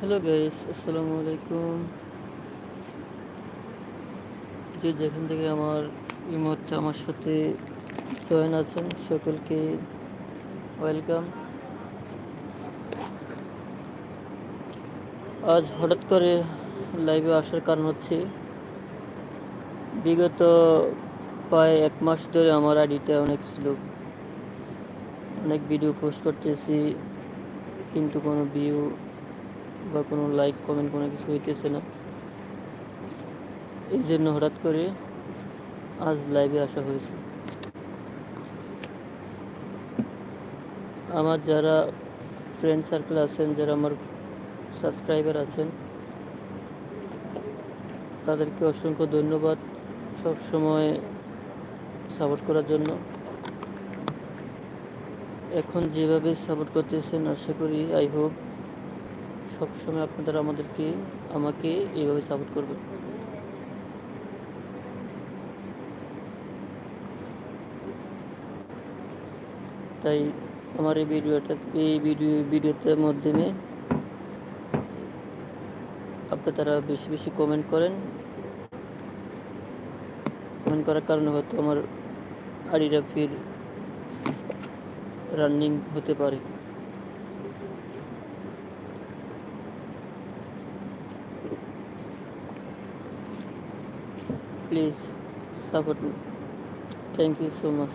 Hello guys আসসালামু আলাইকুম যে যেখান থেকে আমার এই মুহূর্তে আমার সাথে জয়েন আছেন, সকলকে ওয়েলকাম আজ হঠাৎ করে লাইভে আসার কারণ হচ্ছে, বিগত প্রায় এক মাস ধরে আমার আইডিতে অনেক স্লো অনেক ভিডিও পোস্ট করতেছি, কিন্তু কোনো ভিউ বা কোনো লাইক কমেন্ট কোনো কিছু হইতেছে না। এই জন্য হঠাৎ করে আজ লাইভে আসা হয়েছে। আমার যারা ফ্রেন্ড সার্কেল আছেন, যারা আমার সাবস্ক্রাইবার আছেন, তাদেরকে অসংখ্য ধন্যবাদ সব সময় সাপোর্ট করার জন্য। এখন যেভাবে সাপোর্ট করতেছেন, আশা করি আই হোপ সবসময় আপনারা আমাদেরকে, আমাকে এইভাবে সাপোর্ট করবেন তাই আমার এই ভিডিওটা, এই ভিডিও ভিডিওটার মাধ্যমে আপনারা বেশি বেশি কমেন্ট করেন। কমেন্ট করার কারণে হয়তো আমার আড়িটা ফির রানিং হতে পারে। Please support me. Thank you so much